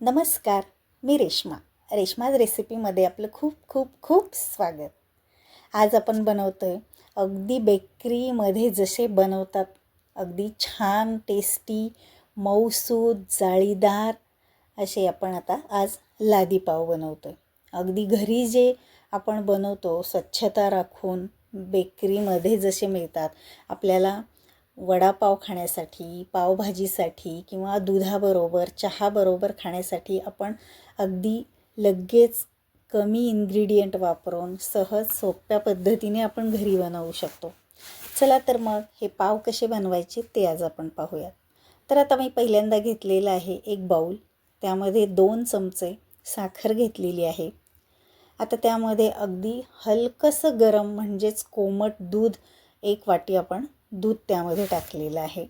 नमस्कार मी रेश्मा. रेश्माज रेसिपीमध्ये आपलं खूप खूप खूप स्वागत. आज आपण बनवतो आहे अगदी बेकरीमध्ये जसे बनवतात अगदी छान टेस्टी मऊसूद जाळीदार असे आपण आता आज लादीपाव बनवतो आहे अगदी घरी जे आपण बनवतो स्वच्छता राखून बेकरीमध्ये जसे मिळतात आपल्याला वडापाव खाण्यासाठी पावभाजीसाठी किंवा दुधाबरोबर चहाबरोबर खाण्यासाठी आपण अगदी लगेच कमी इन्ग्रेडियंट वापरून सहज सोप्या पद्धतीने आपण घरी बनवू शकतो. चला तर मग हे पाव कसे बनवायचे ते आज आपण पाहूयात. तर आता मी पहिल्यांदा घेतलेलं आहे एक बाऊल त्यामध्ये दोन चमचे साखर घेतलेली आहे. आता त्यामध्ये अगदी हलकंसं गरम म्हणजेच कोमट दूध एक वाटी आपण दूध त्यामध्ये टाकलेलं आहे.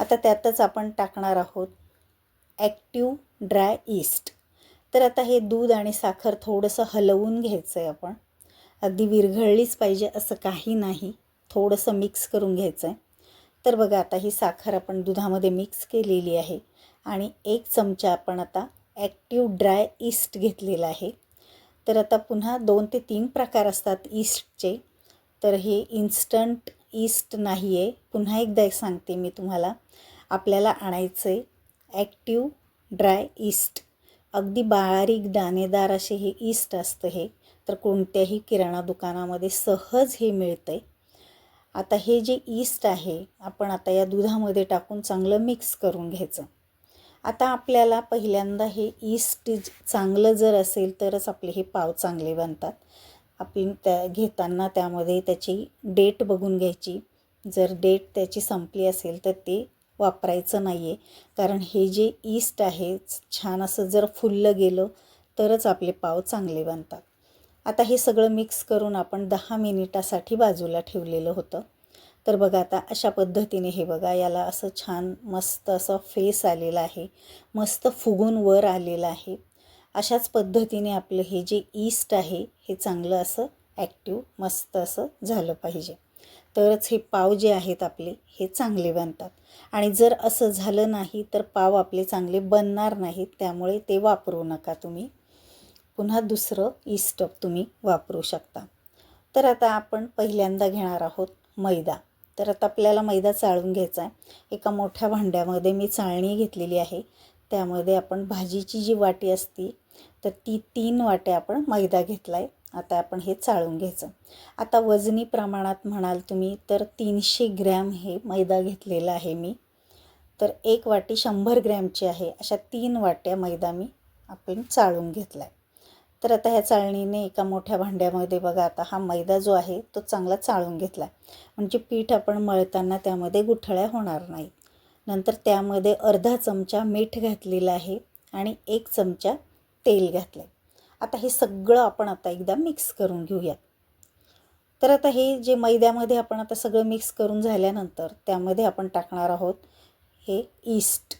आता त्यातच आपण टाकणार आहोत ॲक्टिव ड्राय ईस्ट. तर आता हे दूध आणि साखर थोडंसं हलवून घ्यायचं आहे आपण. अगदी विरघळलीच पाहिजे असं काही नाही. थोडंसं मिक्स करून घ्यायचं आहे तर बघा आता ही साखर आपण दुधामध्ये मिक्स केलेली आहे आणि एक चमचा आपण आता ॲक्टिव ड्राय ईस्ट घेतलेला आहे. तर आता पुन्हा दोन ते तीन प्रकार असतात ईस्टचे. तर हे इन्स्टंट ईस्ट नाही आहे पुन्हा एकदा एक सांगते मी तुम्हाला. आपल्याला आणायचं आहे ॲक्टिव ड्राय ईस्ट. अगदी बारीक दाणेदार असे हे ईस्ट असतं हे. तर कोणत्याही किराणा दुकानामध्ये सहज हे मिळतं आहे आता हे जे ईस्ट आहे आपण आता या दुधामध्ये टाकून चांगलं मिक्स करून घ्यायचं. आता आपल्याला पहिल्यांदा हे ईस्ट चांगलं जर असेल तरच आपले हे पाव चांगले बनतात. आपण त्या घेताना त्यामध्ये त्याची डेट बघून घ्यायची. जर डेट त्याची संपली असेल तर ते वापरायचं नाही आहे कारण हे जे ईस्ट आहे छान असं जर फुललं गेलं तरच आपले पाव चांगले बनतात. आता हे सगळं मिक्स करून आपण दहा मिनिटासाठी बाजूला ठेवलेलं होतं. तर बघा आता अशा पद्धतीने हे बघा याला असं छान मस्त असं फेस आलेला आहे. मस्त फुगून वर आलेलं आहे. अशाच पद्धतीने आपलं हे जे ईस्ट आहे हे चांगलं असं ॲक्टिव मस्त असं झालं पाहिजे. तरच हे पाव जे आहेत आपले हे चांगले बनतात. आणि जर असं झालं नाही तर पाव आपले चांगले बनणार नाहीत त्यामुळे ते वापरू नका तुम्ही. पुन्हा दुसरं ईस्ट तुम्ही वापरू शकता. तर आता आपण पहिल्यांदा घेणार आहोत मैदा. तर आता आपल्याला मैदा चाळून घ्यायचा आहे. एका मोठ्या भांड्यामध्ये मी चाळणी घेतलेली आहे. त्यामध्ये आपण भाजीची जी वाटी असती तर ती तीन वाट्या आपण मैदा घेतला आहे आता आपण हे चाळून घ्यायचं. आता वजनी प्रमाणात म्हणाल तुम्ही तर तीनशे ग्रॅम हे मैदा घेतलेला आहे मी. तर एक वाटी शंभर ग्रॅमची आहे. अशा तीन वाट्या मैदा मी आपण चाळून घेतला आहे तर आता ह्या चाळणीने एका मोठ्या भांड्यामध्ये बघा आता हा मैदा जो आहे तो चांगला चाळून घेतला आहे म्हणजे पीठ आपण मळताना त्यामध्ये गुठळ्या होणार नाहीत नंतर त्यामध्ये अर्धा चमचा मीठ घातलेलं आहे आणि एक चमचा तेल घातलं आहे आता हे सगळं आपण आता एकदा मिक्स करून घेऊयात. तर आता हे जे मैद्यामध्ये आपण आता सगळं मिक्स करून झाल्यानंतर त्यामध्ये आपण टाकणार आहोत हे ईस्ट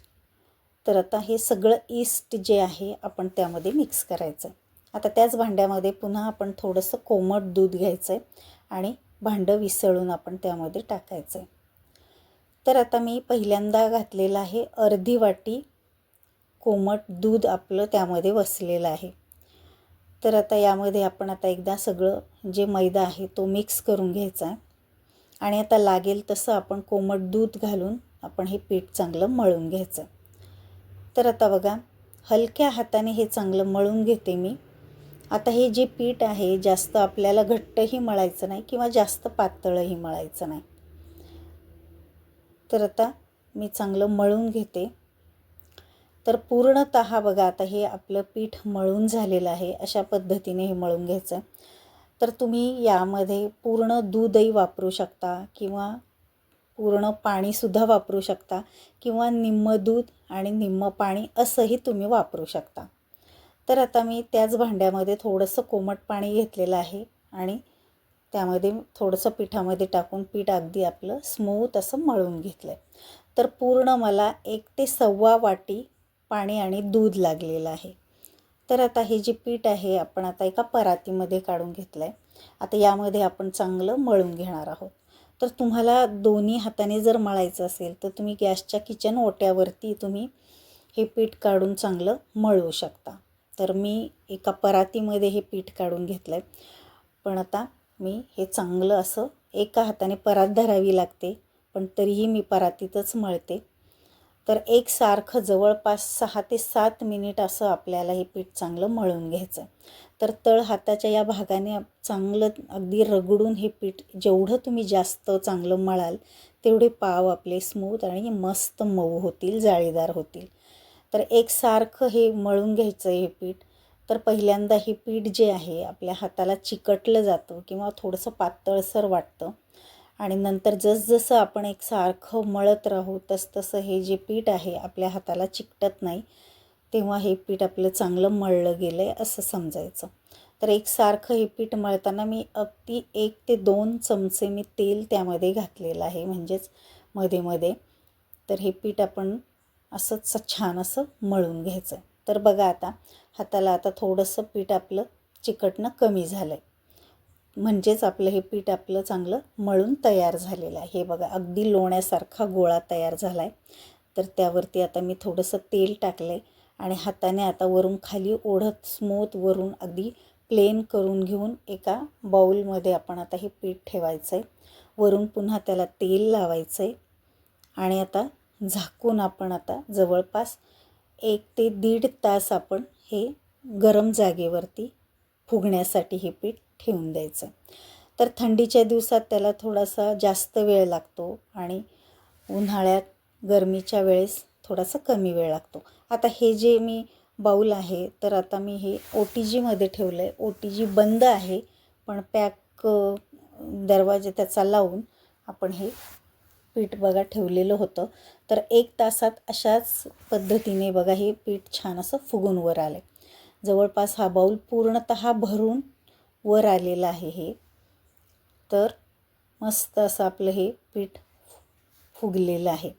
तर आता हे सगळं ईस्ट जे आहे आपण त्यामध्ये मिक्स करायचं आता त्याच भांड्यामध्ये पुन्हा आपण थोडंसं कोमट दूध घ्यायचं आहे आणि भांडं विसळून आपण त्यामध्ये टाकायचं आहे तर आता मी पहिल्यांदा घातलेलं आहे अर्धी वाटी कोमट दूध आपलं त्यामध्ये वसलेलं आहे. तर आता यामध्ये आपण आता एकदा सगळं जे मैदा आहे तो मिक्स करून घ्यायचा आहे. आणि आता लागेल तसं आपण कोमट दूध घालून आपण हे पीठ चांगलं मळून घ्यायचं. तर आता बघा हलक्या हाताने हे चांगलं मळून घेते मी. आता हे जे पीठ आहे जास्त आपल्याला घट्टही मळायचं नाही किंवा जास्त पातळही मळायचं नाही. तर आता मी चांगलं मळून घेते. तर पूर्णत बघा आता हे आपलं पीठ मळून झालेलं आहे अशा पद्धतीने हे मळून घ्यायचं. तर तुम्ही यामध्ये पूर्ण दूधही वापरू शकता किंवा पूर्ण पाणीसुद्धा वापरू शकता किंवा निम्म दूध आणि निम्म पाणी असंही तुम्ही वापरू शकता. तर आता मी त्याच भांड्यामध्ये थोडंसं कोमट पाणी घेतलेलं आहे आणि त्यामध्ये थोडंसं पिठामध्ये टाकून पीठ अगदी आपलं स्मूथ असं मळून घेतलं आहे तर पूर्ण मला एक ते सव्वा वाटी पाणी आणि दूध लागलेलं आहे. तर आता हे जे पीठ आहे आपण आता एका परातीमध्ये काढून घेतलं आहे आता यामध्ये आपण चांगलं मळून घेणार आहोत. तर तुम्हाला दोन्ही हाताने जर मळायचं असेल तर तुम्ही गॅसच्या किचन ओट्यावरती तुम्ही हे पीठ काढून चांगलं मळू शकता. तर मी एका परातीमध्ये हे पीठ काढून घेतलं आहे पण आता मी हे चांगलं असं एका हाताने परात धरावी लागते पण तरीही मी परातीतच मळते. तर एकसारखं जवळपास सहा ते सात मिनिट असं आपल्याला हे पीठ चांगलं मळून घ्यायचं. तर तळ हाताच्या या भागाने चांगलं अगदी रगडून हे पीठ जेवढं तुम्ही जास्त चांगलं मळाल तेवढे पाव आपले स्मूथ आणि मस्त मऊ होतील जाळीदार होतील. तर एकसारखं हे मळून घ्यायचं हे पीठ. तर पहिल्यांदा हे पीठ जे आहे आपल्या हाताला चिकटलं जातं किंवा थोडंसं पातळसर वाटतं आणि नंतर जसजसं आपण एक सारखं मळत राहू तसतसं हे जे पीठ आहे आपल्या हाताला चिकटत नाही तेव्हा हे पीठ आपलं चांगलं मळलं गेलं आहे असं समजायचं. तर एक सारखं हे पीठ मळताना मी अगदी एक ते दोन चमचे मी तेल त्यामध्ये घातलेलं आहे म्हणजेच मध्ये मध्ये. तर हे पीठ आपण असंच छान असं मळून घ्यायचं. तर बघा आता हाताला आता थोडंसं पीठ आपलं चिकटणं कमी झालं आहे म्हणजेच आपलं हे पीठ आपलं चांगलं मळून तयार झालेलं आहे. हे बघा अगदी लोण्यासारखा गोळा तयार झाला आहे तर त्यावरती आता मी थोडंसं तेल टाकलं आहे आणि हाताने आता वरून खाली ओढत स्मूथ वरून अगदी प्लेन करून घेऊन एका बाऊलमध्ये आपण आता हे पीठ ठेवायचं आहे वरून पुन्हा त्याला तेल लावायचं आहे आणि आता झाकून आपण आता जवळपास एक ते दीड तास आपण हे गरम जागेवरती फुगण्यासाठी हे पीठ ठेवून द्यायचं. तर थंडीच्या दिवसात त्याला थोडासा जास्त वेळ लागतो आणि उन्हाळ्यात गरमीच्या वेळेस थोडासा कमी वेळ लागतो. आता हे जे मी बाऊल आहे तर आता मी हे ओ टी जीमध्ये ठेवलं आहे ओ टी जी बंद आहे पण पॅक दरवाजा त्याचा लावून आपण हे पीठ बघा ठेवलेलं होतं. तर एक तासात अशाच पद्धतीने बघा हे पीठ छान असं फुगून वर आलं आहे जवळपास हा बाऊल पूर्णत भरून वर आलेलं आहे हे. तर मस्त असं आपलं हे पीठ फुगलेलं आहे.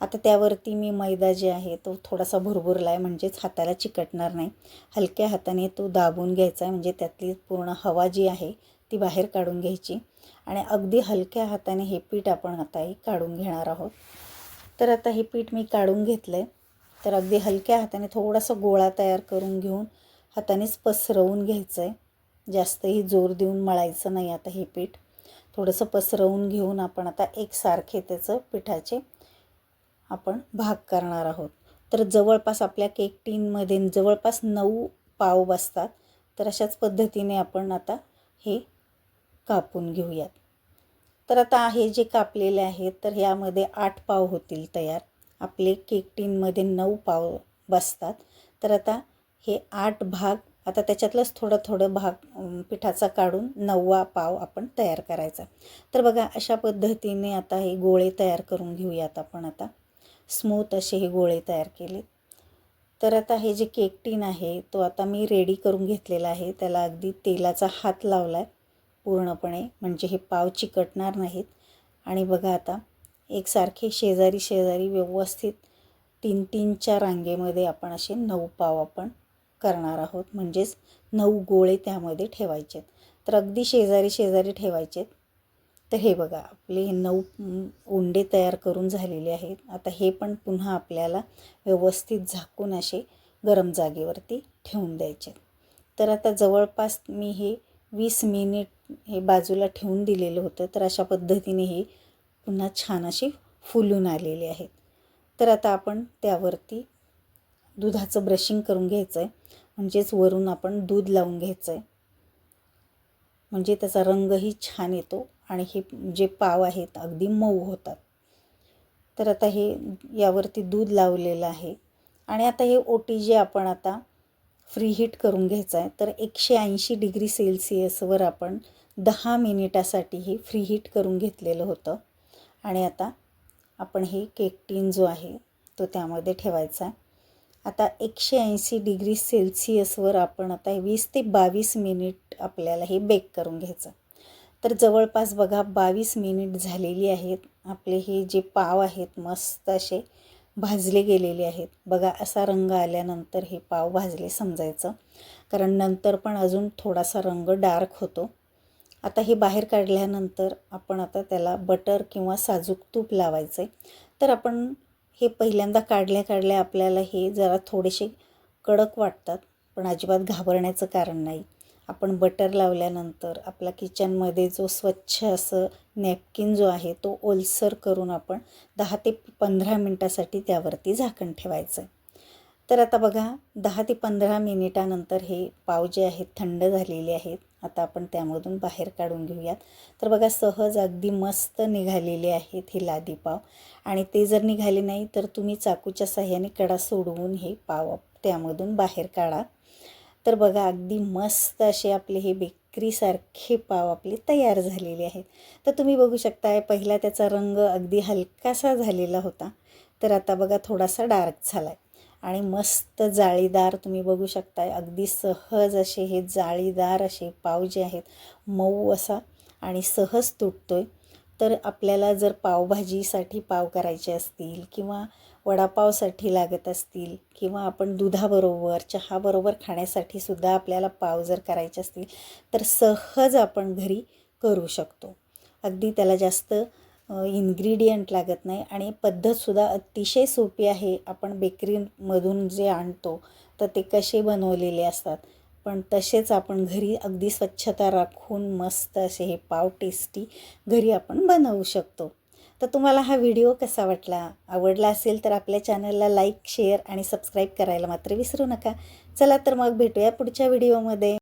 आता त्यावरती मी मैदा जे आहे तो थोडासा भुरभुरला आहे म्हणजेच हाताला चिकटणार नाही. हलक्या हाताने तो दाबून घ्यायचा आहे म्हणजे त्यातली पूर्ण हवा जी आहे ती बाहेर काढून घ्यायची. आणि अगदी हलक्या हाताने हे पीठ आपण आता हे काढून घेणार आहोत. तर आता हे पीठ मी काढून घेतलं आहे तर अगदी हलक्या हाताने थोडासा गोळा तयार करून घेऊन हातानेच पसरवून घ्यायचं आहे जास्तही जोर देऊन मळायचं नाही आता हे पीठ. थोडंसं पसरवून घेऊन आपण आता एकसारखे त्याचं पिठाचे आपण भाग करणार आहोत. तर जवळपास आपल्या केक टीनमध्ये जवळपास नऊ पाव बसतात. तर अशाच पद्धतीने आपण आता हे कापून घेऊयात. तर आता हे जे कापलेले आहेत तर ह्यामध्ये आठ पाव होतील तयार. आपले केक टीनमध्ये नऊ पाव बसतात. तर आता हे आठ भाग आता त्याच्यातलंच थोडं थोडं भाग पिठाचा काढून नववा पाव आपण तयार करायचा. तर बघा अशा पद्धतीने आता हे गोळे तयार करून घेऊयात आपण आता. स्मूथ असे हे गोळे तयार केले तर आता हे जे केक टीन आहे तो आता मी रेडी करून घेतलेला आहे. त्याला अगदी तेलाचा हात लावला आहे पूर्णपणे म्हणजे हे पाव चिकटणार नाहीत. आणि बघा आता एकसारखे शेजारी शेजारी व्यवस्थित तीन तीनच्या रांगेमध्ये आपण असे नऊ पाव आपण करणार आहोत. म्हणजेच नऊ गोळे त्यामध्ये ठेवायचेत. तर अगदी शेजारी शेजारी ठेवायचेत. तर हे बघा आपले हे नऊ उंडे तयार करून झालेले आहेत. आता हे पण पुन्हा आपल्याला व्यवस्थित झाकून असे गरम जागेवरती ठेवून द्यायचे तर आता जवळपास मी हे वीस मिनिट हे बाजूला ठेवून दिलेलं होतं. तर अशा पद्धतीने हे पुन्हा छान असे फुलून आलेले आहेत. तर आता आपण त्यावरती दुधाचं ब्रशिंग करून घ्यायचं आहे म्हणजेच वरून आपण दूध लावून घ्यायचं आहे म्हणजे त्याचा रंगही छान येतो आणि हे जे पाव आहेत अगदी मऊ होतात. तर आता हे यावरती दूध लावलेलं आहे. आणि आता हे ओटी जे आपण आता फ्री हीट करून घ्यायचं आहे तर एकशे ऐंशी डिग्री सेल्सिअसवर आपण दहा मिनिटासाठी हे फ्री हीट करून घेतलेलं होतं. आणि आता आपण हे केक टीन जो आहे तो त्यामध्ये ठेवायचा आहे. आता एकशे ऐंशी डिग्री सेल्सिअसवर आपण आता वीस ते बावीस मिनिट आपल्याला हे बेक करून घ्यायचं. तर जवळपास बघा बावीस मिनिट झालेली आहेत. आपले हे जे पाव आहेत मस्त असे भाजले गेलेले आहेत. बघा असा रंग आल्यानंतर हे पाव भाजले समजायचं. कारण नंतर पण अजून थोडासा रंग डार्क होतो. आता हे बाहेर काढल्यानंतर आपण आता त्याला बटर किंवा साजूक तूप लावायचं आहे तर आपण हे पहिल्यांदा काढल्या काढल्या आपल्याला हे जरा थोडेसे कडक वाटतात पण अजिबात घाबरण्याचं कारण नाही. आपण बटर लावल्यानंतर आपला किचनमध्ये जो स्वच्छ असं नॅपकिन जो आहे तो ओलसर करून आपण दहा ते पंधरा मिनटासाठी त्यावरती झाकण ठेवायचं. तर आता बघा दहा ते पंधरा मिनिटानंतर हे पाव जे आहेत थंड झालेले आहेत आता आपण त्यामधून बाहेर काढून घेऊयात. तर बघा सहज अगदी मस्त निघालेले आहेत हे लादी पाव. आणि ते जर निघाले नाही तर तुम्ही चाकूच्या साह्याने कडा सोडवून हे पाव त्यामधून बाहेर काढा. तर बघा अगदी मस्त असे आपले हे बेकरीसारखे पाव आपले तयार झालेले आहेत. तर तुम्ही बघू शकताय पहिला त्याचा रंग अगदी हलकासा झालेला होता. तर आता बघा थोडासा डार्क झाला आहे आणि मस्त जाळीदार तुम्ही बघू शकताय. अगदी सहज असे हे जाळीदार असे पाव जे आहेत मऊ असा आणि सहज तुटतो आहे तर आपल्याला जर पावभाजीसाठी पाव करायचे असतील किंवा वडापावसाठी लागत असतील किंवा आपण दुधाबरोबर चहाबरोबर खाण्यासाठी सुद्धा आपल्याला पाव जर करायचे असतील तर सहज आपण घरी करू शकतो. अगदी त्याला जास्त इन्ग्रेडियंट लागत नाही आणि पद्धतसुद्धा अतिशय सोपी आहे. आपण बेकरीमधून जे आणतो तर ते कसे बनवलेले असतात. पण तसेच आपण घरी अगदी स्वच्छता राखून मस्त असे हे पाव टेस्टी घरी आपण बनवू शकतो. तर तुम्हाला हा व्हिडिओ कसा वाटला? आवडला असेल तर आपल्या चॅनलला लाईक शेअर आणि सबस्क्राईब करायला मात्र विसरू नका. चला तर मग भेटूया पुढच्या व्हिडिओमध्ये